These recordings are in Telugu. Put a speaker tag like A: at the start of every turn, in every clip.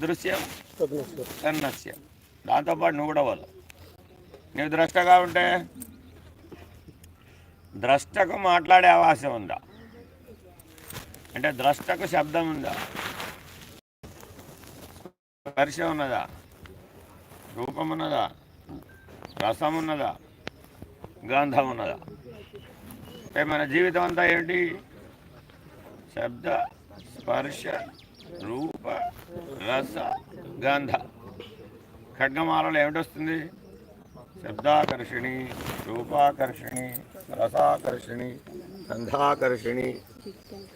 A: దృశ్యం. తన్నస్యం దాంతోపాటు నువ్వు కూడా వాళ్ళు నువ్వు ద్రష్టగా ఉంటే ద్రష్టకు మాట్లాడే అవకాశం ఉందా? అంటే ద్రష్టకు శబ్దం ఉందా? స్పర్శ ఉన్నదా? రూపం ఉన్నదా? రసం ఉన్నదా? గంధం ఉన్నదా? అంటే మన జీవితం అంతా ఏంటి? శబ్ద స్పర్శ రూప రస గంధ. ఖడ్గమాలలో ఏమిటొస్తుంది శబ్దాకర్షిణి రూపాకర్షిణి రసాకర్షిణి గంధాకర్షిణి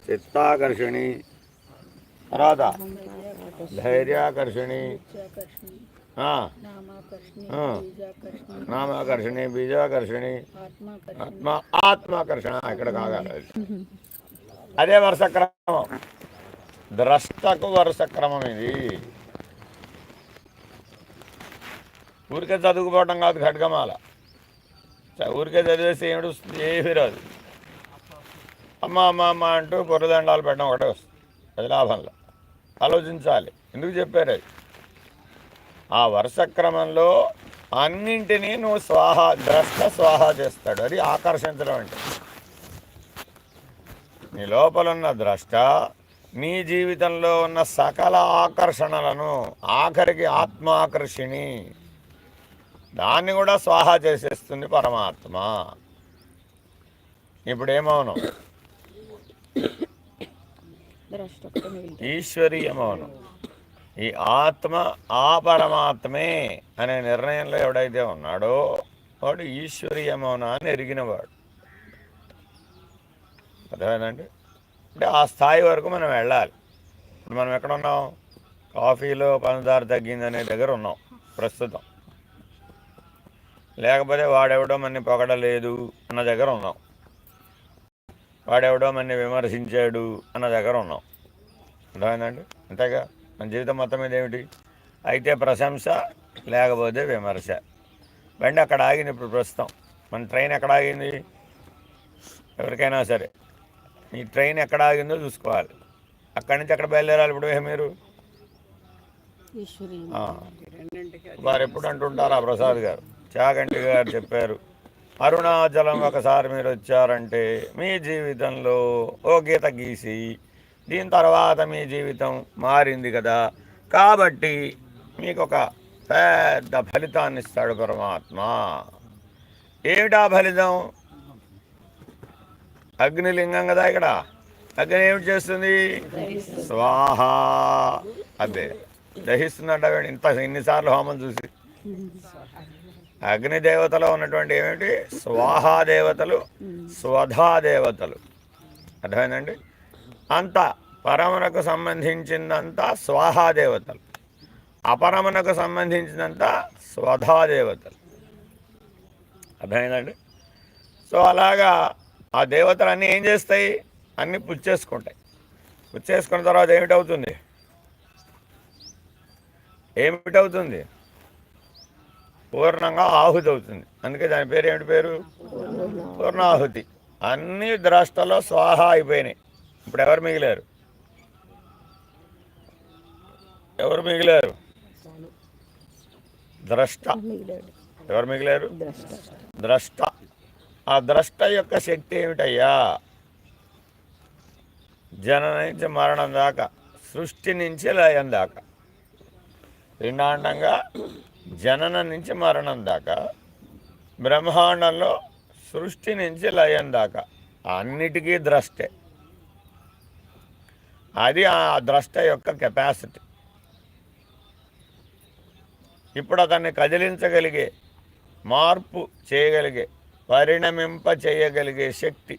A: చిత్తాకర్షిణి తర్వాత ధైర్యాకర్షిణి నామాకర్షణి బీజాకర్షణి ఆత్మ ఆత్మాకర్షణ ఇక్కడ కాగా. అదే వరుస క్రమం ద్రష్టకు వరుస క్రమం ఇది. ఊరికే చదువుకుపోవటం కాదు ఖడ్గమాల. చ- ఊరికే చదివేసి ఏమిటి వస్తుంది ఏమీ రాదు అమ్మ అమ్మ అమ్మ అంటూ పొరదండాలు పెట్టడం ఒకటే వస్తుంది అది లాభంలో. ఆలోచించాలి ఎందుకు చెప్పారు అది? ఆ వరుస క్రమంలో అన్నింటినీ నువ్వు స్వాహ ద్రష్ట స్వాహ చేస్తాడు అది ఆకర్షించడం అంటే. నీ లోపలున్న ద్రష్ట మీ జీవితంలో ఉన్న సకల ఆకర్షణలను ఆఖరికి ఆత్మాకర్షిణి. దాన్ని కూడా స్వాహ చేసేస్తుంది పరమాత్మ. ఇప్పుడు ఏమవును? ఈశ్వరీయ మౌనం ఈ ఆత్మ ఆ పరమాత్మే అనే నిర్ణయంలో ఎవడైతే ఉన్నాడో వాడు ఈశ్వరీయ మౌనాన్ని ఎరిగినవాడు. అర్థమైందండి? అంటే ఆ స్థాయి వరకు మనం వెళ్ళాలి. ఇప్పుడు మనం ఎక్కడ ఉన్నాం? కాఫీలో పంచదార తగ్గిందనే దగ్గర ఉన్నాం ప్రస్తుతం. లేకపోతే వాడెవడో మన్ని పొగడలేదు అన్న దగ్గర ఉన్నాం. వాడెవడో మన్ని విమర్శించాడు అన్న దగ్గర ఉన్నాం. అర్థమైందండి? అంతేగా? మన జీవితం మొత్తం మీద ఏమిటి? అయితే ప్రశంస లేకపోతే విమర్శ. బండి అక్కడ ఆగింది ఇప్పుడు ప్రస్తుతం. మన ట్రైన్ ఎక్కడ ఆగింది? ఎవరికైనా సరే. ఈ ట్రైన్ ఎక్కడ ఆగిందో చూసుకోవాలి. అక్కడి నుంచి ఎక్కడ బయలుదేరాలి ఇప్పుడు మీరు. వారు ఎప్పుడు అంటుంటారు ఆ ప్రసాద్ గారు. చాగంటి గారు చెప్పారు అరుణాచలం ఒకసారి మీరు వచ్చారంటే మీ జీవితంలో ఓ గీత గీసి దీని తర్వాత మీ జీవితం మారింది కదా. కాబట్టి మీకు ఒక పెద్ద ఫలితాన్ని ఇస్తాడు పరమాత్మ. ఏమిటా ఫలితం? అగ్నిలింగం కదా ఇక్కడ. అగ్ని ఏమిటి చేస్తుంది? స్వాహ. అదే దహిస్తుందంట వీడు ఇంత ఇన్నిసార్లు హోమం చూసి. అగ్ని దేవతలో ఉన్నటువంటి ఏమిటి? స్వాహా దేవతలు స్వధా దేవతలు. అర్థమైందండి? అంత పరమునకు సంబంధించిందంతా స్వాహా దేవతలు. అపరమునకు సంబంధించినంత స్వధా దేవతలు. అర్థమైందండి? సో అలాగా ఆ దేవతలు అన్నీ ఏం చేస్తాయి? అన్నీ పుచ్చేసుకుంటాయి పుచ్చేసుకున్న తర్వాత ఏమిటవుతుంది? ఏమిటవుతుంది? పూర్ణంగా ఆహుతి అవుతుంది అందుకే దాని పేరు ఏమిటి పేరు? పూర్ణాహుతి. అన్ని ద్రష్టలో స్వాహ అయిపోయినాయి. ఇప్పుడు ఎవరు మిగిలారు? ఎవరు మిగిలారు? ద్రష్ట. ఎవరు మిగిలారు? ద్రష్ట. ఆ ద్రష్ట యొక్క శక్తి ఏమిటయ్యా? జనన నుంచి మరణం దాకా సృష్టి నుంచి లయం దాకా. పిండాండంగా జననం నుంచి మరణం దాకా బ్రహ్మాండంలో సృష్టి నుంచి లయం దాకా అన్నిటికీ ద్రష్టే. అది ఆ ద్రష్ట యొక్క కెపాసిటీ. ఇప్పుడు అతన్ని కదిలించగలిగే మార్పు చేయగలిగే పరిణమింప చేయగలిగే శక్తి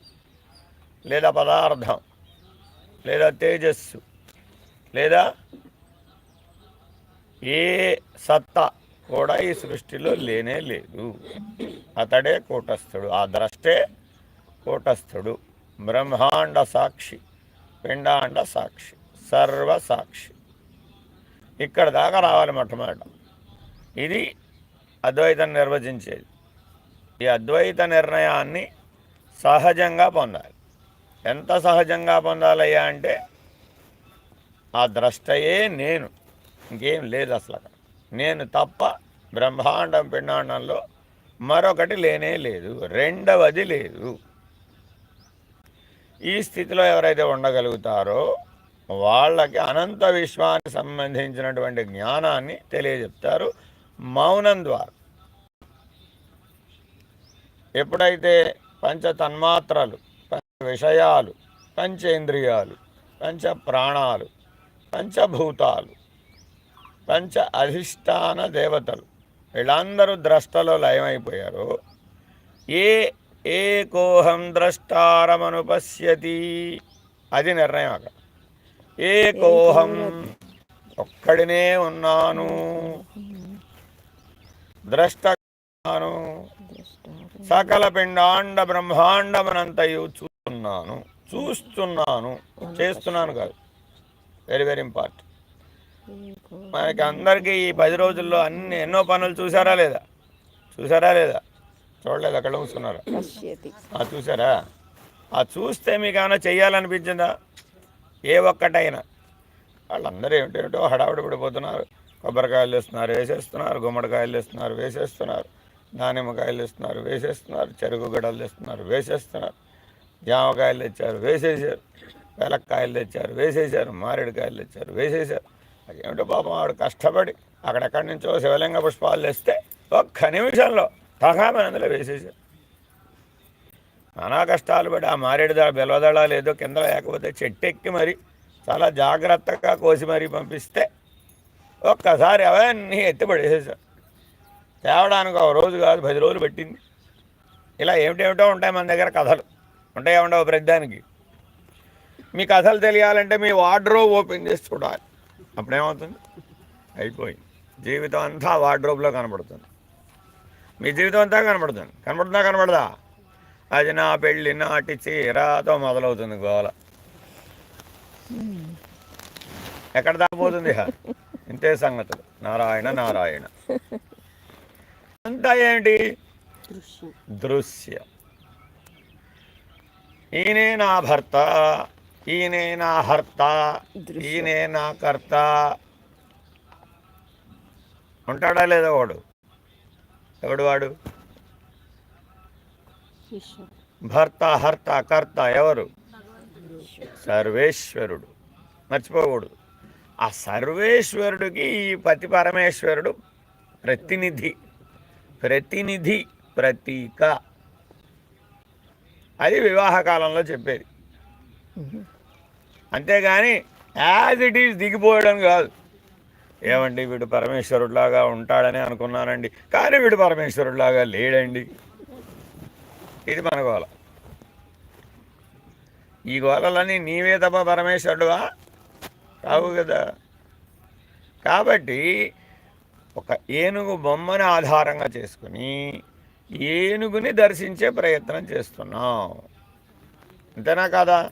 A: లేదా పదార్థం లేదా తేజస్సు లేదా ఏ సత్తా కూడా ఈ సృష్టిలో లేనే లేదు. అతడే కూటస్థుడు ఆ ద్రష్టే కూటస్థుడు బ్రహ్మాండ సాక్షి పిండాండ సాక్షి సర్వ సాక్షి. ఇక్కడ దాకా రావాలి మొట్టమొదట. ఇది అద్వైతం నిర్వచించేది. ఈ అద్వైత నిర్ణయాన్ని సహజంగా పొందాలి. ఎంత సహజంగా పొందాలయ్యా అంటే ఆ ద్రష్టయే నేను. ఇంకేం లేదు అసలు నేను తప్ప బ్రహ్మాండం పిండాండంలో మరొకటి లేనే లేదు. రెండవది లేదు. ఈ స్థితిలో ఎవరైతే ఉండగలుగుతారో వాళ్ళకి అనంత విశ్వానికి సంబంధించినటువంటి జ్ఞానాన్ని తెలియజెప్తారు మౌనం ద్వారా. ఎప్పుడైతే పంచ తన్మాత్రలు పంచ విషయాలు పంచేంద్రియాలు పంచ ప్రాణాలు పంచభూతాలు పంచ అధిష్టాన దేవతలు వీళ్ళందరూ ద్రష్టలో లయమైపోయారు. ఏ ఏకోహం ద్రష్టారమను పశ్యతి? అది నిర్ణయం అక్కడ. ఏకోహం ఒక్కడినే ఉన్నాను. ద్రష్ట ఉన్నాను. సకల పిండాండ బ్రహ్మాండమనంతయు చూస్తున్నాను చూస్తున్నాను చేస్తున్నాను కాదు. వెరీ వెరీ ఇంపార్టెంట్ మనకి అందరికీ ఈ పది రోజుల్లో అన్ని ఎన్నో పనులు చూసారా లేదా? చూసారా లేదా? చూడలేదు అక్కడ ఆ చూసారా? ఆ చూస్తే మీకు ఏమైనా చెయ్యాలనిపించిందా? ఏ ఒక్కటైనా. వాళ్ళందరూ ఏమిటేమిటో హడావుడి పడిపోతున్నారు. కొబ్బరికాయలు ఇస్తున్నారు వేసేస్తున్నారు గుమ్మడికాయలు ఇస్తున్నారు వేసేస్తున్నారు. దానిమ్మకాయలు ఇస్తున్నారు వేసేస్తున్నారు చెరుకు గడలు ఇస్తున్నారు వేసేస్తున్నారు. జామకాయలు తెచ్చారు వేసేసారు. వెలక్కాయలు తెచ్చారు వేసేసారు. మారేడుకాయలు తెచ్చారు వేసేసారు. అదేమిటో పాపం ఆవిడ కష్టపడి అక్కడెక్కడి నుంచో శివలింగ పుష్పాలు తెస్తే ఒక్క నిమిషంలో తగామని అందులో వేసేసారు. నానా కష్టాలు పడి ఆ మారేడు దళ బెలవదళాలు ఏదో కింద లేకపోతే చెట్టు ఎక్కి మరి చాలా జాగ్రత్తగా కోసి మరీ పంపిస్తే ఒక్కసారి అవన్నీ ఎత్తిపడేసేసారు. తేవడానికి ఒక రోజు కాదు పది రోజులు పెట్టింది. ఇలా ఏమిటేమిటో ఉంటాయి మన దగ్గర కథలు. ఉంటాయి ఉండవు ప్రతిదానికి? మీ కథలు తెలియాలంటే మీ వార్డ్రోబ్ ఓపెన్ చేసి చూడాలి. అప్పుడేమవుతుంది? అయిపోయింది. జీవితం అంతా వార్డ్రోబ్లో కనబడుతుంది. మీ జీవితం అంతా కనబడుతుంది. కనబడుతుందా కనబడదా? అది నా పెళ్ళి నాటి చీరాతో మొదలవుతుంది గోల. ఎక్కడ దాకపోతుంది ఇంతే సంగతులు. నారాయణ నారాయణ. అంతా ఏంటి
B: దృశ్యం.
A: ఈయనే నా భర్త ఈయనే నా హర్త. ఈయనే నా కర్త. ఉంటాడా లేదా వాడు? ఎవడు వాడు? భర్త హర్త కర్త ఎవరు? సర్వేశ్వరుడు. మర్చిపోకూడదు. ఆ సర్వేశ్వరుడికి ఈ పతి పరమేశ్వరుడు ప్రతినిధి. ప్రతినిధి ప్రతీక. అది వివాహ కాలంలో చెప్పేది. అంతేగాని యాజ్ ఇట్ ఈజ్ దిగిపోయడం కాదు. ఏమండి వీడు పరమేశ్వరుడిలాగా ఉంటాడని అనుకున్నానండి. కానీ వీడు పరమేశ్వరుడిలాగా లేడండి. ఇది మన గోల. ఈ గోళలన్నీ నీవే తప్ప పరమేశ్వరుడువా? కావు కదా. కాబట్టి ఒక ఏనుగు బొమ్మను ఆధారంగా చేసుకుని ఏనుగుని దర్శించే ప్రయత్నం చేస్తున్నాం. అంతేనా కదా?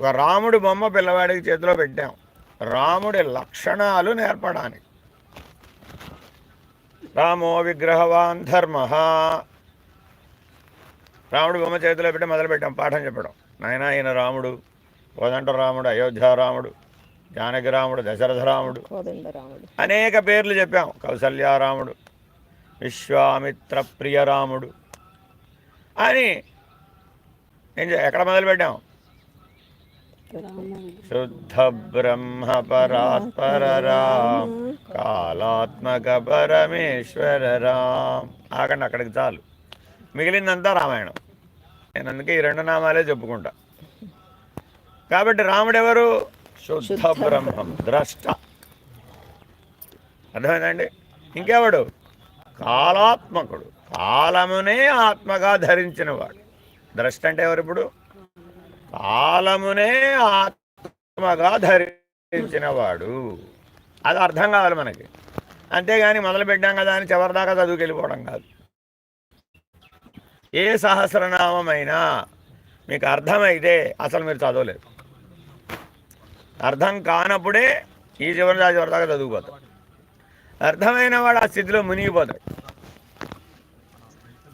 A: ఒక రాముడు బొమ్మ పిల్లవాడికి చేతిలో పెట్టాం. రాముడి లక్షణాలు నేర్పడానికి. రామో విగ్రహవాన్ ధర్మ. రాముడు బొమ్మ చేతిలో పెట్టి మొదలుపెట్టాం పాఠం చెప్పడం. నాయన ఈయన రాముడు కోదంట రాముడు అయోధ్య రాముడు. జానకి రాముడు దశరథ రాముడు
B: కోదండరాముడు.
A: అనేక పేర్లు చెప్పాం. కౌసల్యారాముడు విశ్వామిత్ర ప్రియ రాముడు అని ఏం చే- ఎక్కడ మొదలుపెట్టాం? శుద్ధ బ్రహ్మ పరాత్పర రామ్ కాలాత్మక పరమేశ్వర రామ్ ఆకండి అక్కడికి చాలు. మిగిలిందంతా రామాయణం. నేను అందుకే ఈ రెండు నామాలే చెప్పుకుంటా. కాబట్టి రాముడు ఎవరు శుద్ధ బ్రహ్మం ద్రష్ట. అర్థమైందండి? ఇంకెవడు? కాలాత్మకుడు. కాలమునే ఆత్మగా ధరించినవాడు. ద్రష్ట అంటే ఎవరు ఇప్పుడు? కాలమునే ఆత్మగా ధరించినవాడు. అది అర్థం కావాలి మనకి. అంతేగాని మొదలు పెట్టాం కదా అని చివరిదాకా చదువుకెళ్ళిపోవడం కాదు. ఏ సహస్రనామైనా మీకు అర్థమైతే అసలు మీరు చదవలేదు అర్థం కానప్పుడే ఈ చివరి దాకా చివరి దాకా చదువుకుపోతాడు అర్థమైన వాడు ఆ స్థితిలో మునిగిపోతాడు.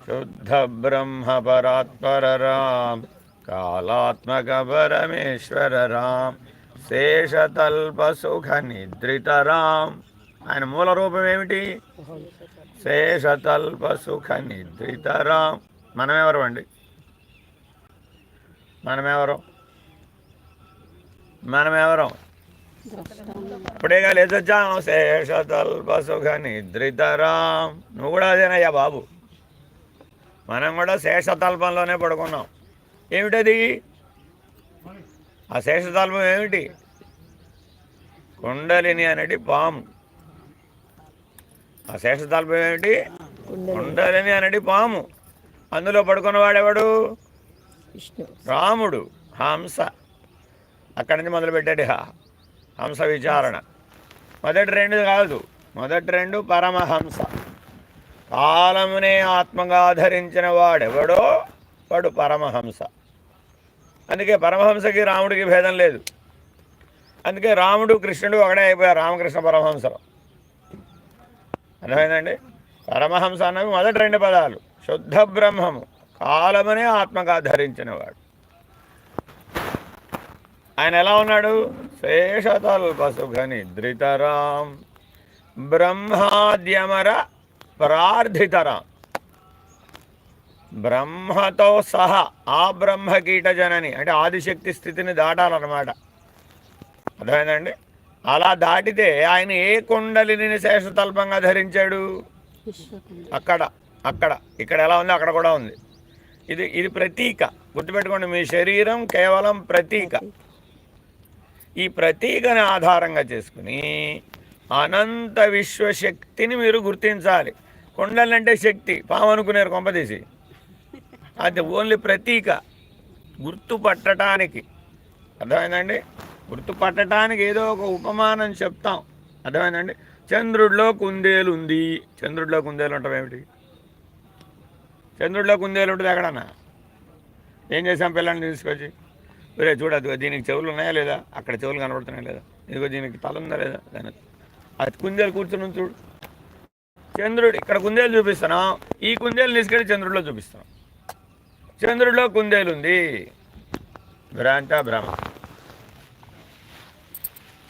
A: శుద్ధ బ్రహ్మ పరాత్పర రామ్ కాళాత్మక పరమేశ్వర రామ్ శేషతల్ప సుఖ నిద్రిత రామ్. ఆయన మూల రూపం ఏమిటి? శేషతల్ప సుఖ నిద్రితరాం మనమెవరు అండి? మనమెవరం? మనమెవరం? ఇప్పుడేగా లేచొచ్చాం? శేషతల్ప సుఖ నిద్రితరాం. నువ్వు కూడా అదేనయ్యా బాబు. మనం కూడా శేషతల్పంలోనే పడుకున్నాం. ఏమిటది? ఆ శేషతల్పం ఏమిటి? కుండలిని అనేది పాము. ఆ శేషతల్పం ఏమిటి?
B: కుండలి
A: కుండలిని అనేది పాము. అందులో పడుకున్నవాడెవడు? రాముడు హంస. అక్కడి నుంచి మొదలుపెట్టాడు. హ హంస విచారణ. మొదటి రెండు కాదు మొదటి రెండు పరమహంస. కాలమునే ఆత్మగా ధరించిన వాడెవడో వాడు పరమహంస. అందుకే పరమహంసకి రాముడికి భేదం లేదు. అందుకే రాముడు కృష్ణుడు ఒకడే అయిపోయారు రామకృష్ణ పరమహంసలు. అర్థమైందండి? పరమహంస అన్నవి మొదటి రెండు పదాలు. శుద్ధ బ్రహ్మము. కాలమునే ఆత్మగా ధరించినవాడు ఆయన ఎలా ఉన్నాడు? శేషతల్పసుఖని ధృతరాం. బ్రహ్మాద్యమర ప్రార్థితరాం. బ్రహ్మతో సహా ఆ బ్రహ్మకీట జనని అంటే ఆదిశక్తి స్థితిని దాటాలన్నమాట. అర్థమైందండి? అలా దాటితే ఆయన ఏ కుండలిని శేషతల్పంగా ధరించాడు? అక్కడ అక్కడ. ఇక్కడ ఎలా ఉంది? అక్కడ కూడా ఉంది. ఇది ఇది ప్రతీక. గుర్తుపెట్టుకోండి మీ శరీరం కేవలం ప్రతీక. ఈ ప్రతీకని ఆధారంగా చేసుకుని అనంత విశ్వశక్తిని మీరు గుర్తించాలి. కొండలంటే శక్తి పాము అనుకునేరు కొంపదీసి అది ఓన్లీ ప్రతీక. గుర్తుపట్టడానికి అర్థమైందండి? గుర్తుపట్టడానికి ఏదో ఒక ఉపమానం చెప్తాం. అర్థమైందండి? చంద్రుడిలో కుందేలు ఉంది చంద్రుడిలో కుందేలు ఉంటాం ఏమిటి? చంద్రుడిలో కుందేలు ఉంటుంది ఎక్కడన్నా? ఏం చేసాం పిల్లల్ని తీసుకొచ్చి? వేరే చూడ దీనికి చెవులు ఉన్నాయా లేదా? అక్కడ చెవులు కనబడుతున్నాయా లేదా? ఇదిగో దీనికి తల ఉందా లేదా? దానికి అది. కుందేలు కూర్చుని చూడు. చంద్రుడు ఇక్కడ కుందేలు చూపిస్తున్నాం ఈ కుందేలు తీసుకెళ్ళి చంద్రుడిలో చూపిస్తున్నాం చంద్రుడిలో కుందేలు ఉంది. భ్రాంత భ్రమ.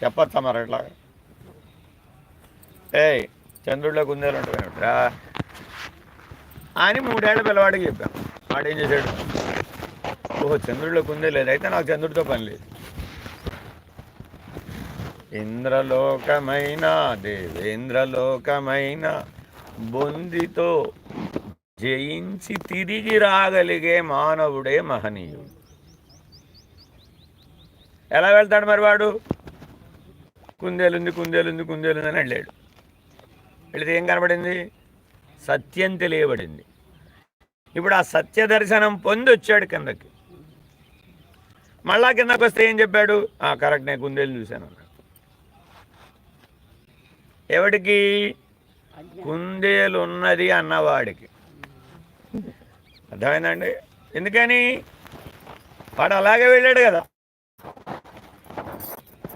A: చెప్పచ్చా మరి అట్లా ఏయ్ చంద్రుడిలో కుందేలు ఉంటారా అని మూడేళ్ళ పిల్లవాడికి చెప్పాం వాడు ఏం చేశాడు? ఓహో చంద్రుడిలో కుందే లేదు. అయితే నాకు చంద్రుడితో పని లేదు. ఇంద్రలోకమైన దేవేంద్రలోకమైన బొందితో జయించి తిరిగి రాగలిగే మానవుడే మహనీయుడు. ఎలా వెళ్తాడు మరి వాడు? కుందేలుంది కుందేలుంది కుందేలుంది అని వెళ్ళాడు. వెళితే ఏం కనబడింది? సత్యం తెలియబడింది. ఇప్పుడు ఆ సత్య దర్శనం పొంది వచ్చాడు కిందకి. మళ్ళా కిందకు వస్తే ఏం చెప్పాడు? "ఆ, కరెక్ట్ నేను కుందేలు చూశాను. అన్నాడు ఎవడికి? కుందేలు ఉన్నది అన్నవాడికి. అర్థమైందండి? ఎందుకని? వాడు అలాగే వెళ్ళాడు కదా.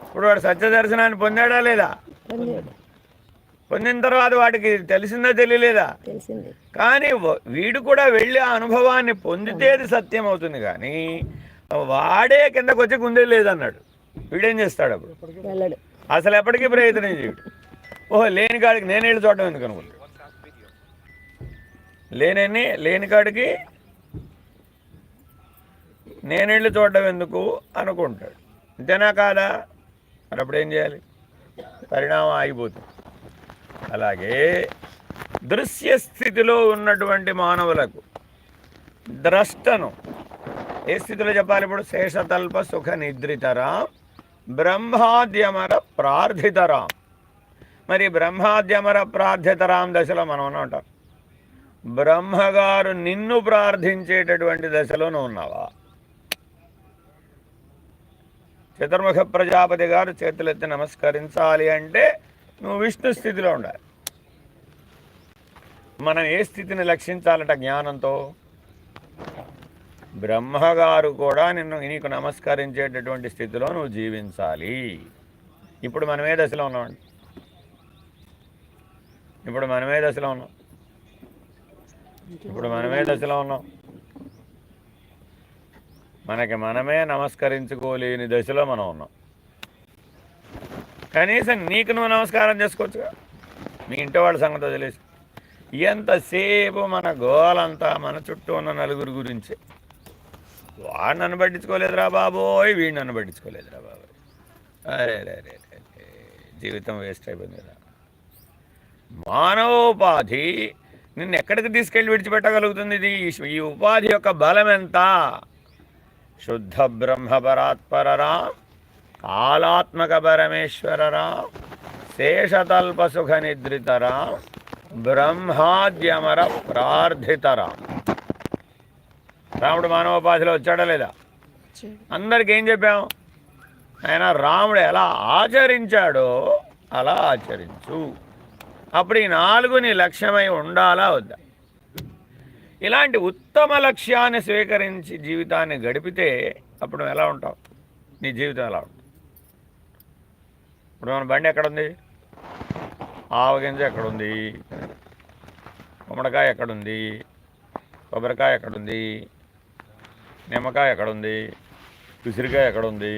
A: ఇప్పుడు వాడు సత్య దర్శనాన్ని పొందాడా లేదా? పొందిన తర్వాత వాడికి తెలిసిందా తెలియలేదా? కానీ వీడు కూడా వెళ్ళి ఆ అనుభవాన్ని పొందితే అది సత్యం అవుతుంది కానీ వాడే కిందకు వచ్చి కుందేలు లేదన్నాడు. వీడేం చేస్తాడు అప్పుడు? అసలు ఎప్పటికీ ప్రయత్నం చేయడు. ఓహో లేని కాడికి నేను వెళ్ళి చూడడం ఎందుకు అనుకుంటా లేనని లేని కాడికి నేను వెళ్ళి చూడడం ఎందుకు అనుకుంటాడు? అంతేనా కాదా? మరి అప్పుడు ఏం చేయాలి? పరిణామం ఆగిపోతుంది. అలాగే దృశ్య స్థితిలో ఉన్నటువంటి మానవులకు ద్రష్టను ఏ స్థితిలో చెప్పాలి ఇప్పుడు శేషతల్ప సుఖ నిద్రితరాం బ్రహ్మాద్యమర ప్రార్థితరాం. మరి బ్రహ్మాద్యమర ప్రార్థితరాం దశలో మనం ఉంటాం బ్రహ్మగారు నిన్ను ప్రార్థించేటటువంటి దశలో నువ్వు ఉన్నావా? చతుర్ముఖ ప్రజాపతి గారు చేతులెత్తి నమస్కరించాలి అంటే నువ్వు విష్ణు స్థితిలో ఉండాలి. మనం ఏ స్థితిని లక్షించాలట జ్ఞానంతో? బ్రహ్మగారు కూడా నిన్ను నీకు నమస్కరించేటటువంటి స్థితిలో నువ్వు జీవించాలి. ఇప్పుడు మనమే దశలో ఉన్నామండి ఇప్పుడు మనమే దశలో ఉన్నాం. ఇప్పుడు మనమే దశలో ఉన్నాం. మనకి మనమే నమస్కరించుకోలేని దశలో మనం ఉన్నాం. కనీసం నీకు నువ్వు నమస్కారం చేసుకోవచ్చుగా. మీ ఇంటి వాళ్ళ సంగతి వదిలేసి. ఎంతసేపు మన గోలంతా మన చుట్టూ ఉన్న నలుగురు గురించే వాడు నన్ను పట్టించుకోలేదురా బాబోయ్ వీడు నన్ను పట్టించుకోలేదురా బాబోయ్. అరే అరే అరే జీవితం వేస్ట్ అయిపోయింది కదా మానవోపాధి నిన్ను ఎక్కడికి తీసుకెళ్ళి విడిచిపెట్టగలుగుతుంది ఇది? ఈ- ఉపాధి యొక్క బలం ఎంత? శుద్ధ బ్రహ్మపరాత్పరరా కాలాత్మక పరమేశ్వరరా శేషతల్పసుఖ నిద్రితరా బ్రహ్మాద్యమర ప్రార్థితరా. రాముడు మానవోపాధిలో వచ్చాడా లేదా? అందరికి ఏం చెప్పాం? ఆయన రాముడు ఎలా ఆచరించాడో అలా ఆచరించు. అప్పుడు ఈ నాలుగు నీ లక్ష్యమై ఉండాలా వద్దా? ఇలాంటి ఉత్తమ లక్ష్యాన్ని స్వీకరించి జీవితాన్ని గడిపితే అప్పుడు ఎలా ఉంటావు? నీ జీవితం ఎలా ఉంటుంది? ఇప్పుడు మన బండి ఎక్కడుంది? ఆవగింజ ఎక్కడుంది? గుమ్మడికాయ ఎక్కడుంది? కొబ్బరికాయ ఎక్కడుంది? నిమ్మకాయ ఎక్కడుంది? ఉసిరికాయ ఎక్కడుంది?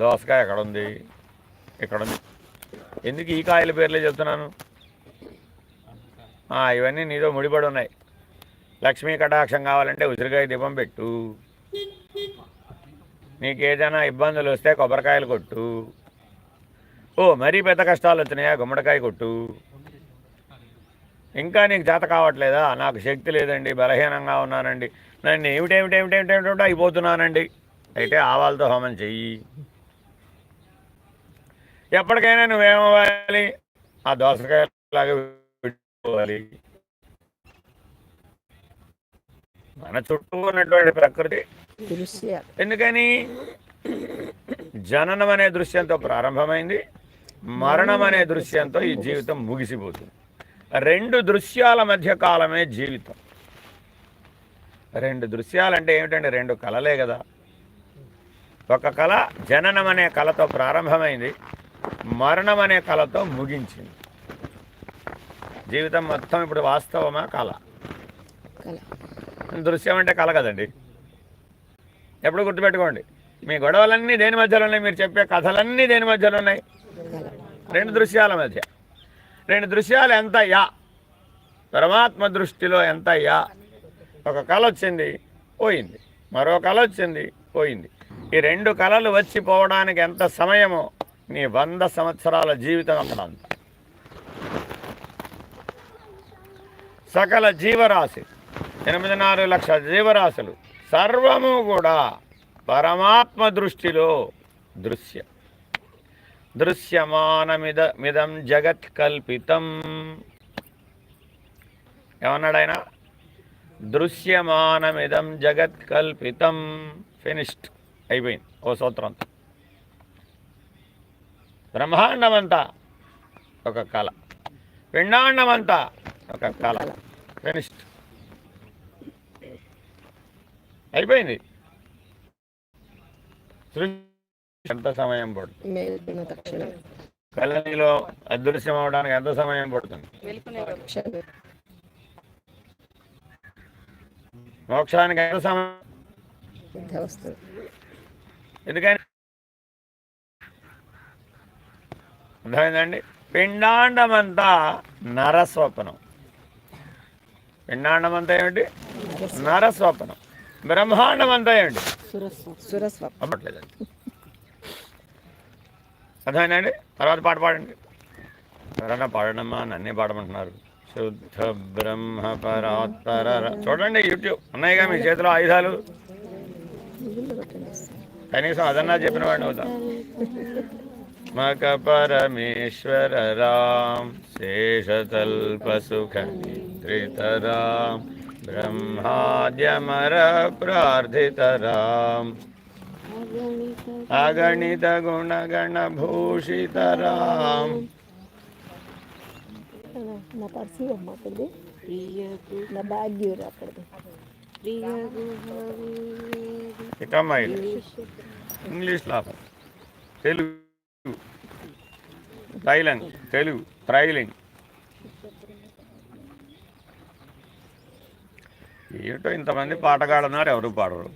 A: దోసకాయ ఎక్కడుంది? ఎక్కడుంది? ఎందుకు ఈ కాయల పేర్లే చెప్తున్నాను? ఇవన్నీ నీతో ముడిపడి ఉన్నాయి. లక్ష్మీ కటాక్షం కావాలంటే ఉసిరికాయ దీపం పెట్టు. నీకు ఏదైనా ఇబ్బందులు వస్తే కొబ్బరికాయలు కొట్టు. ఓ మరీ పెద్ద కష్టాలు వచ్చినాయా? గుమ్మడికాయ కొట్టు. ఇంకా నీకు జాత కావట్లేదా? నాకు శక్తి లేదండి బలహీనంగా ఉన్నానండి. నన్ను ఏమిటేమిటేమిటేమిటేమిటో అయిపోతున్నానండి. అయితే ఆవాలతో హోమం చెయ్యి. ఎప్పటికైనా నువ్వేమవ్వాలి ఆ దోసకాయలాగా మన చుట్టూ ఉన్నటువంటి ప్రకృతి. ఎందుకని? జననం అనే దృశ్యంతో ప్రారంభమైంది. మరణం అనే దృశ్యంతో ఈ జీవితం ముగిసిపోతుంది. రెండు దృశ్యాల మధ్య కాలమే జీవితం. రెండు దృశ్యాలంటే ఏమిటండి? రెండు కళలే కదా. ఒక కళ జననం అనే కళతో ప్రారంభమైంది మరణం అనే కళతో ముగించింది. జీవితం మొత్తం ఇప్పుడు వాస్తవమా కళ? దృశ్యం అంటే కళ కదండి. ఎప్పుడు గుర్తుపెట్టుకోండి మీ గొడవలన్నీ దేని మధ్యలో ఉన్నాయి? మీరు చెప్పే కథలన్నీ దేని మధ్యలో ఉన్నాయి? రెండు దృశ్యాల మధ్య. రెండు దృశ్యాలు ఎంత యా? పరమాత్మ దృష్టిలో ఎంత యా? ఒక కళ వచ్చింది పోయింది. మరో కళ వచ్చింది పోయింది. ఈ రెండు కళలు వచ్చి పోవడానికి ఎంత సమయమో నీ వంద సంవత్సరాల జీవితం అక్కడ సకల జీవరాశి ఎనిమిదిన్నర లక్షల జీవరాశులు సర్వము కూడా పరమాత్మ దృష్టిలో దృశ్య. దృశ్యమానమిద మిదం జగత్ కల్పితం. ఏమన్నాడు ఆయన? దృశ్యమానమిదం జగత్ కల్పితం ఫినిష్డ్ అయిపోయింది. ఓ సూత్రంతో బ్రహ్మాండమంతా ఒక కళ. పిండాండమంతా ఒక కళ. ఫినిష్డ్ అయిపోయింది. ఎంత సమయం పడుతుంది? కళ్ళనిలో అదృశ్యం అవడానికి ఎంత సమయం పడుతుంది
B: క్షణం
A: మోక్షానికి ఎందుకని? అర్థమైందండి? పిండాండమంతా నరస్వప్నం. పిండాండం అంతా ఏమిటి? నరస్వప్నం. బ్రహ్మాండం అంతా ఏమిటి? అవ్వట్లేదండి. అర్థమైందండి? తర్వాత పాట పాడండి. ఎవరన్నా పాడడమ్మా నన్నే పాడమంటున్నారు. శుద్ధ బ్రహ్మ పరాత్పర చూడండి యూట్యూబ్. ఉన్నాయిగా మీ చేతిలో ఆయుధాలు? కనీసం అదన్నా చెప్పిన వాడిని అవుతా మక పరమేశ్వర రామ్ శేషతల్ప సుఖ త్రితరాం బ్రహ్మాద్యమర ప్రార్థితరాం. అగణిత గుణగణ భూషితరాం
B: నా పర్సు అమ్మ అక్కడిది నా బ్యాగ్ ఇవ్వరు అక్కడిది
A: ఇంగ్లీష్ లాభం తెలుగు. థైలాండ్ తెలుగు. థ్రైలింగ్ ఏమిటో ఇంతమంది పాటగాళ్ళు ఉన్నారు ఎవరు పాడరు?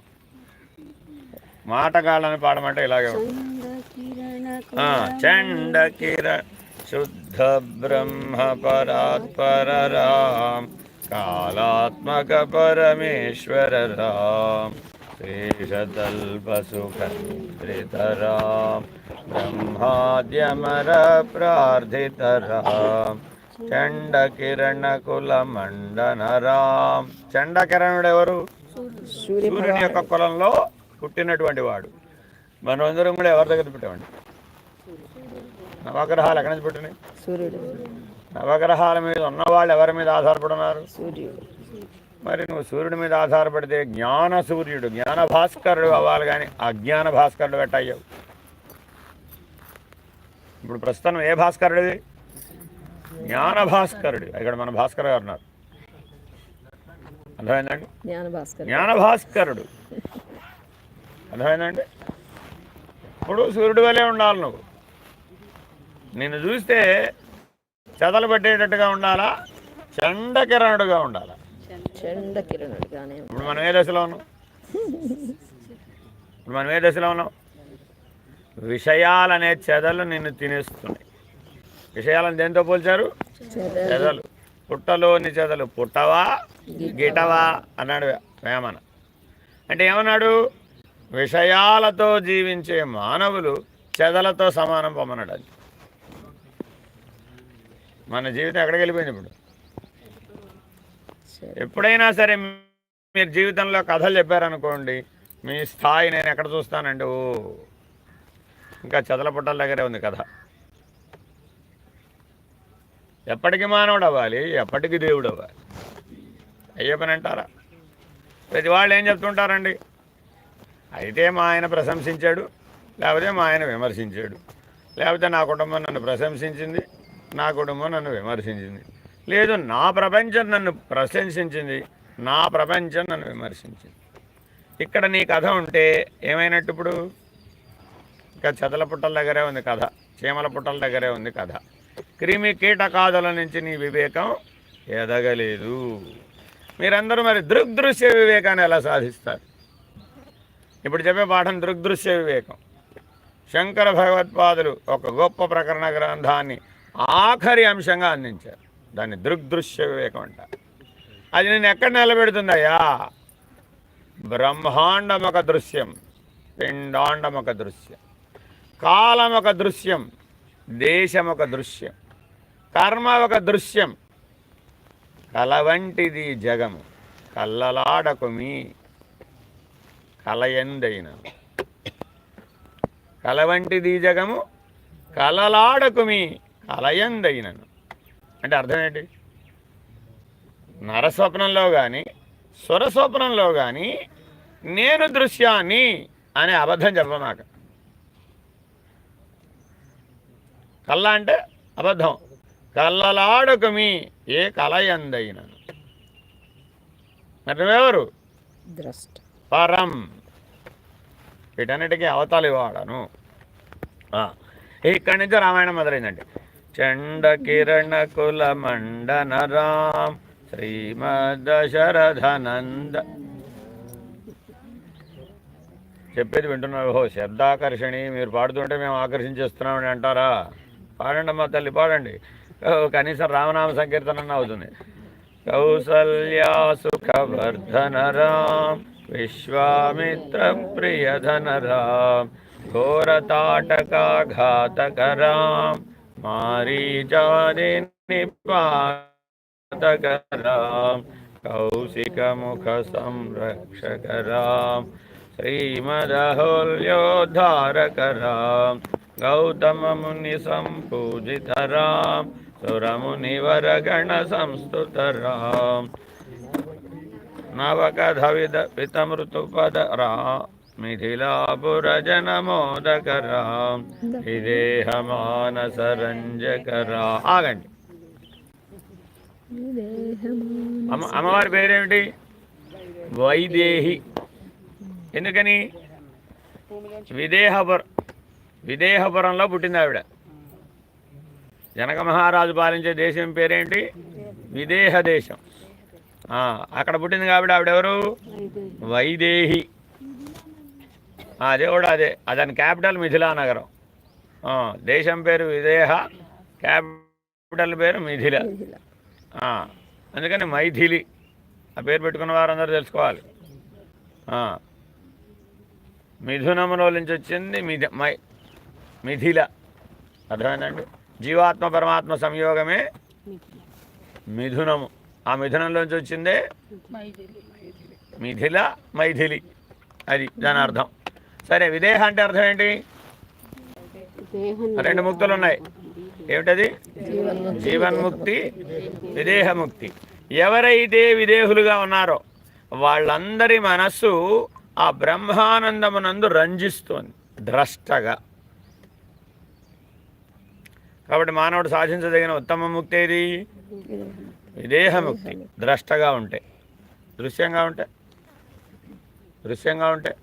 A: మాటగాళ్ళని పాడమంటే ఇలాగే చండ కిర శుద్ధ బ్రహ్మ పరాత్పరరాం కాళాత్మక పరమేశ్వర రాం శేషతల్పసుఖనిద్రితరాం బ్రహ్మాద్యమర ప్రార్థితరాం చండకిరణకుల మండనరాం చండకిరణుడు ఎవరు
B: సూర్య
A: సూర్యుని యొక్క కులంలో పుట్టినటువంటి వాడు. మనమందరం కూడా ఎవరి దగ్గర పుట్టామండి? నవగ్రహాలు ఎక్కడి నుంచి పుట్టినాయి?
B: సూర్యుడు
A: నవగ్రహాల మీద ఉన్నవాళ్ళు ఎవరి మీద ఆధారపడున్నారు?
B: సూర్యుడు.
A: మరి నువ్వు సూర్యుడి మీద ఆధారపడితే జ్ఞాన సూర్యుడు జ్ఞాన భాస్కరుడు అవ్వాలి కానీ అజ్ఞాన భాస్కరుడు పెట్టయ్యావు ఇప్పుడు ప్రస్తుతం ఏ భాస్కరుడివి జ్ఞాన భాస్కరుడు. ఇక్కడ మన భాస్కర్ గారు ఉన్నారు. అర్థమైందండి?
B: జ్ఞాన
A: భాస్కరుడు. అర్థమైందండి? ఇప్పుడు సూర్యుడి వలె ఉండాలి నువ్వు. నిన్ను చూస్తే చెదలు పట్టేటట్టుగా ఉండాలా? చండకిరణుడుగా ఉండాలా? ఇప్పుడు మనం ఏ దశలో ఉన్నాం? ఇప్పుడు మనం ఏ దశలో ఉన్నాం? విషయాలనే చెదలు నిన్ను తినేస్తున్నాయి. విషయాలను దేంతో పోల్చారు?
B: చెదలు.
A: చెదలు. పుట్టలోని చెదలు. పుట్టవా? గిటవా? అన్నాడు వేమన. అంటే ఏమన్నాడు? విషయాలతో జీవించే మానవులు చెదలతో సమానం పొమ్మన్నాడు అది మన జీవితం ఎక్కడికి వెళ్ళిపోయింది ఇప్పుడు ఎప్పుడైనా సరే మీరు జీవితంలో కథలు చెప్పారనుకోండి మీ స్థాయి నేను ఎక్కడ చూస్తానండి ఓ ఇంకా చెదల పుట్టల దగ్గరే ఉంది కథ. ఎప్పటికి మానవుడు అవ్వాలి ఎప్పటికి దేవుడు అవ్వాలి అయ్యే పని అంటారా? ప్రతి వాళ్ళు ఏం చెప్తుంటారండి? అయితే మా ఆయన ప్రశంసించాడు లేకపోతే మా ఆయన విమర్శించాడు లేకపోతే నా కుటుంబం నన్ను ప్రశంసించింది నా కుటుంబం నన్ను విమర్శించింది. లేదు నా ప్రపంచం నన్ను ప్రశంసించింది. నా ప్రపంచం నన్ను విమర్శించింది. ఇక్కడ నీ కథ ఉంటే ఏమైనట్టు ఇప్పుడు? ఇంకా చెదల పుట్టల దగ్గరే ఉంది కథ. చీమల పుట్టల దగ్గరే ఉంది కథ. క్రిమి కీటకాదుల నుంచి నీ వివేకం ఎదగలేదు. మీరందరూ మరి దృగ్దృశ్య వివేకాన్ని ఎలా సాధిస్తారు? ఇప్పుడు చెప్పే పాఠం దృగ్దృశ్య వివేకం. శంకర భగవత్పాదులు ఒక గొప్ప ప్రకరణ గ్రంథాన్ని ఆఖరి అంశంగా అందించారు. దాన్ని దృగ్దృశ్య వివేకం అంట అది నేను ఎక్కడ నిలబెడుతుందయ్యా? బ్రహ్మాండమొక దృశ్యం పిండాండమొక దృశ్యం కాలం ఒక దృశ్యం దేశం ఒక దృశ్యం కర్మ ఒక దృశ్యం కల వంటిది జగము కల్లలాడకు మీ కలయందైన కల వంటిది జగము కలలాడకు మీ కలయందైనను అంటే అర్థం ఏంటి? నరస్వప్నంలో కానీ స్వరస్వప్నంలో కానీ నేను దృశ్యాన్ని అనే అబద్ధం చెప్పమాక కళ్ళ అంటే అబద్ధం. కళ్ళలాడకు మీ ఏ కలయందైనను మరి నువ్వెవరు పరం. వీటన్నిటికీ అవతాలు వాడను. ఆ, ఇక్కడి నుంచి రామాయణం మొదలైందండి. చండ కిరణ కుల చెప్పేది వింటున్నావు ఓహో శబ్దాకర్షణి మీరు పాడుతుంటే మేము ఆకర్షించేస్తున్నామని అంటారా? పాడండి అమ్మా తల్లి పాడండి. ఓ, కనీసం రామనామ సంకీర్తన అవుతుంది. కౌసల్యా సుఖవర్ధన రామ్ విశ్వామిత్ర ప్రియధన రామ్ ఘోరతాటకాఘాతక రామ్ మారీచాది నిపాతక రామ్ కౌశిక ముఖ సంరక్షక రామ్ శ్రీమదహోల్యోద్ధారక రామ్ గౌతమ ముని సంపూజిత రామ్ సురమునివరగణ సంస్థుత రామ్ నవకథ విద వితమృతుపద ఆగండి. అమ్మ అమ్మవారి పేరేమిటి? వైదేహి. ఎందుకని? విదేహపుర విదేహపురంలో పుట్టింది ఆవిడ జనక మహారాజు పాలించే దేశం పేరేంటి విదేహ దేశం. అక్కడ పుట్టింది కాబట్టి ఆవిడెవరు వైదేహి. అదే కూడా అదే. దాని క్యాపిటల్ మిథిలా నగరం ఆ, దేశం పేరు విదేహ క్యాపిటల్ పేరు మిథిల. అందుకని మైథిలి. ఆ పేరు పెట్టుకున్న వారందరూ తెలుసుకోవాలి. ఆ, మిథునములో నుంచి వచ్చింది మిథి మై మిథిల. అర్థమైందండి? జీవాత్మ పరమాత్మ సంయోగమే మిథునము. ఆ మిథునంలోంచి వచ్చిందే మిథిల మైథిలి. అది దాని అర్థం. సరే విదేహ అంటే అర్థం ఏంటి? రెండు ముక్తులు ఉన్నాయి. ఏమిటది? జీవన్ముక్తి. విదేహముక్తి. ఎవరైతే విదేహులుగా ఉన్నారో వాళ్ళందరి మనస్సు ఆ బ్రహ్మానందమునందు రంజిస్తోంది ద్రష్టగా. కాబట్టి మానవుడు సాధించదగిన ఉత్తమ ముక్తి ఏది? విదేహముక్తి. ద్రష్టగా ఉంటే. దృశ్యంగా ఉంటే. దృశ్యంగా ఉంటే.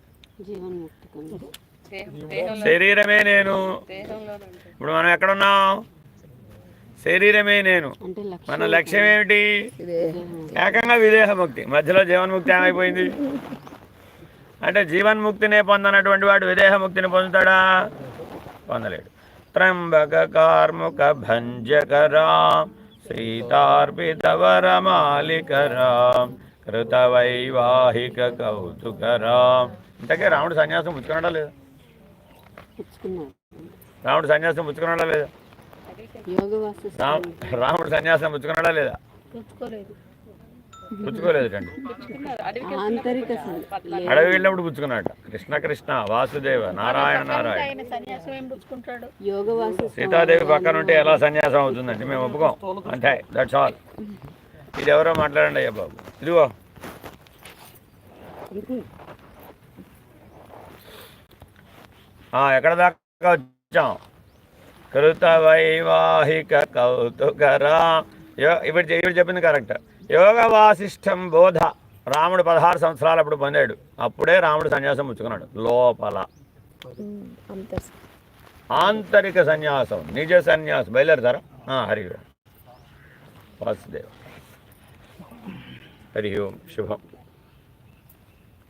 A: శరీరమే నేను. ఇప్పుడు మనం ఎక్కడున్నాం? శరీరమే నేను. మన లక్ష్యం ఏమిటి? ఏకంగా విదేహముక్తి. మధ్యలో జీవన్ముక్తి ఏమైపోయింది? అంటే జీవన్ముక్తినే పొందనటువంటి వాడు విదేహముక్తిని పొందుతాడా? పొందలేడు. త్రంబక కార్ముక భంజకరాం సీతార్పితవరమాలికరాం కృత వైవాహిక కౌతుకరాం. ఇంతకే రాముడు సన్యాసం పుచ్చుకున్నాడా లేదా? రాముడు సన్యాసం పుచ్చుకున్నాడా లేదా? రాముడు సన్యాసం పుచ్చుకున్నాడా లేదా? పుచ్చుకోలేదు. అండి అడవి వెళ్ళినప్పుడు పుచ్చుకున్నాడు కృష్ణ కృష్ణ వాసుదేవ నారాయణ నారాయణ. సీతాదేవి పక్కన ఉంటే ఎలా సన్యాసం అవుతుందండి? మేము ఒప్పుకోం. అంతే దట్స్ ఆల్ ఇది ఎవరో మాట్లాడండి అయ్యా బాబు. ఇదిగో ఆ, ఎక్కడ దాకా వచ్చాం? కృత వైవాహిక కౌతుకరా. యో- ఇప్పుడు ఇప్పుడు చెప్పింది కరెక్ట్. యోగ వాసిష్టం బోధ. రాముడు పదహారు సంవత్సరాలు అప్పుడు పొందాడు. అప్పుడే రాముడు సన్యాసం పుచ్చుకున్నాడు. లోపల. ఆంతరిక సన్యాసం. నిజ సన్యాసం. బయలుదేరతారా? హరి ఓం. వాసుదేవ. హరి ఓం. శుభం.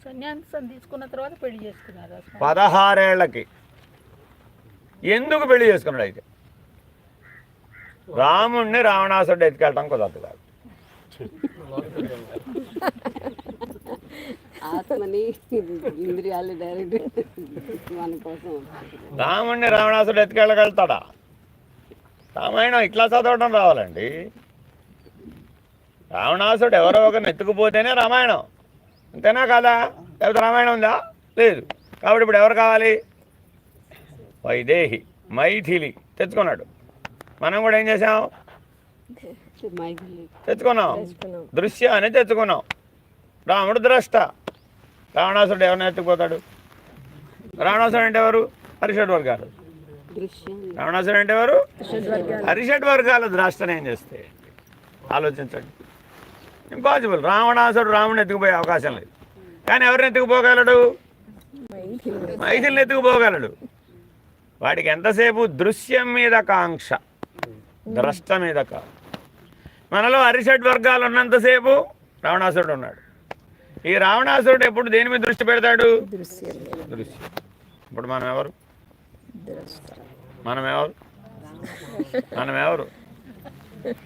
C: సన్యాసం తీసుకున్న తర్వాత పెళ్ళి చేసుకున్నారు.
A: పదహారేళ్ళకి ఎందుకు పెళ్ళి చేసుకున్నాడు అయితే? రాముణ్ణి రావణాసుడు ఎత్తుకెళ్ళటం కుదరదు కాదు.
D: ఆత్మని ఇంద్రియాలు డైరెక్ట్ మన కోసం.
A: రాముణ్ణి రావణాసుడు ఎత్తుకెళ్ళగలుగుతాడా? రామాయణం ఇట్లా చదవడం రావాలండి. రావణాసుడు ఎవరో ఒకరిని ఎత్తుకుపోతేనే రామాయణం. అంతేనా కాదా? లేకపోతే రామాయణం ఉందా? లేదు. కాబట్టి ఇప్పుడు ఎవరు కావాలి? వైదేహి మైథిలి తెచ్చుకున్నాడు. మనం కూడా ఏం చేసాం తెచ్చుకున్నాం.
B: తెచ్చుకున్నాం.
A: దృశ్యాన్ని తెచ్చుకున్నాం. రాముడు ద్రష్ట. రావణాసుడు ఎవరిని ఎత్తుకుపోతాడు? రావణాసుడు అంటే ఎవరు? హరిషడ్ వర్గాలు.
D: దృశ్యం.
A: రావణాసుడు అంటే ఎవరు? హరిషడ్ వర్గాల ద్రాష్టను ఏం చేస్తే? ఆలోచించండి. ఇంపాసిబుల్ రావణాసుడు రాముని ఎత్తుకుపోయే అవకాశం లేదు. కానీ ఎవరిని ఎత్తుకుపోగలడు?
B: మైథిలి
A: మైథిల్ని ఎత్తుకుపోగలడు. వాడికి ఎంతసేపు? దృశ్యం మీద కాంక్ష. ద్రష్ట మీద కాదు మనలో హరిషడ్ వర్గాలు ఉన్నంతసేపు రావణాసురుడు ఉన్నాడు. ఈ రావణాసురుడు ఎప్పుడు దేని మీద దృష్టి పెడతాడు?
B: దృశ్యం
A: ఇప్పుడు మనం ఎవరు? మనం ఎవరు? మనం ఎవరు?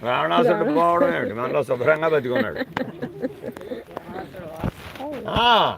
A: రావణాసురుడు పోవడం ఏమిటి? మనలో శుభ్రంగా బతికున్నాడు. ఆ,